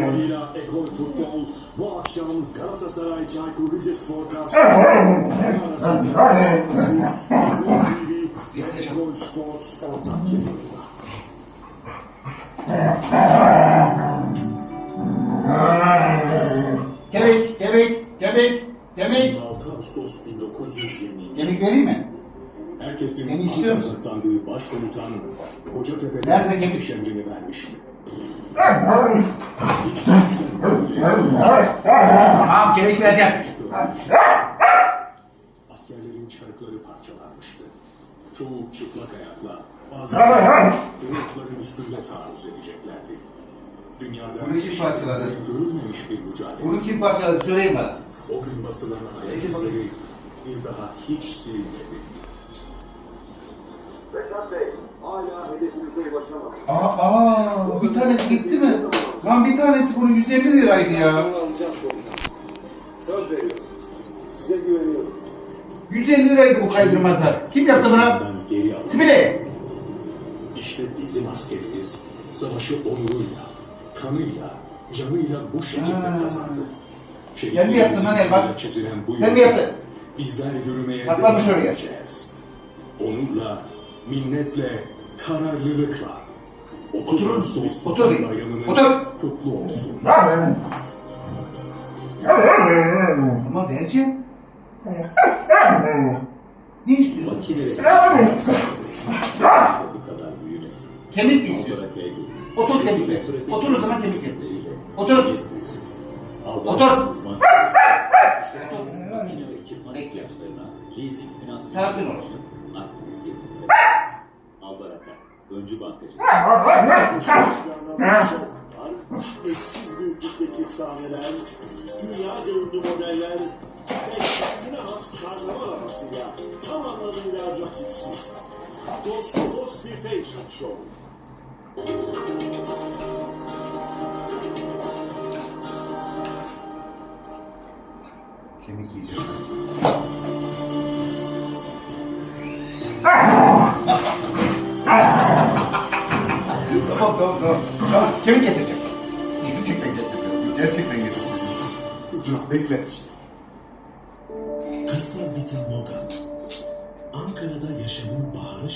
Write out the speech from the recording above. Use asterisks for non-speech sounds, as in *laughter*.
Kamuoyuyla Ekol Futbol bu akşam Galatasaray Çaykur Rizespor karşılaşması arasında Ekol TV ve Ekol Sports ortak yayınında. Kemik, kemik, kemik, kemik. 6 Ağustos 1922 Kemik vereyim mi? Herkesin Beni istiyor Ankara'da musun? sandığı başkomutan Kocatepe'de Nerede kemik? emrini vermişti. Tamam, kemik vereceğim. Askerlerin çarıkları parçalanmıştı. Çoğu çıplak ayakla, bazıları kırıkların üstünde taarruz edeceklerdi. Dünyada Bunu kim parçaladı? görülmemiş bir mücadele. Bunu kim parçaladı söyleyin bana. O gün basılan ayak izleri bir daha hiç silinmedi. Reşat Bey, hala hedefinize ulaşamadık. Aa, aa, bir tanesi gitti mi? Lan bir tanesi bunu 150 liraydı ya. Sonra alacağız komutanım. Söz veriyorum. Size güveniyorum. 150 liraydı bu kaydırmazlar. Kim yaptı bunu? Peşinden geri alın. Sibile. İşte bizim askerimiz savaşı onuruyla, kanıyla, canıyla bu şekilde kazandı. Sen mi yaptın lan bu Sen mi yaptın? Bizler yürümeye Patlamış devam edeceğiz. Onurla, minnetle, kararlılıkla. 30 Otur. Ağustos Otur bayramınız Otur. kutlu olsun. Ama vereceğim. Ne istiyorsun? Makineleri bu kadar büyümesin. Kemik mi istiyorsun? Otur kemik ver. Otur o zaman kemik ver. Otur. Otur. *laughs* Finans Sakin ol. Öncü bankacı. Eşsiz büyüklükteki sahneler, dünyaca ünlü modeller ve kendine has karnaval havasıyla tam anlamıyla rakipsiz. Dost Dosti Fashion Show. Kemik yiyeceğim. Uçak Bekle. Kasa Vita Mogan. Ankara'da yaşamın baharı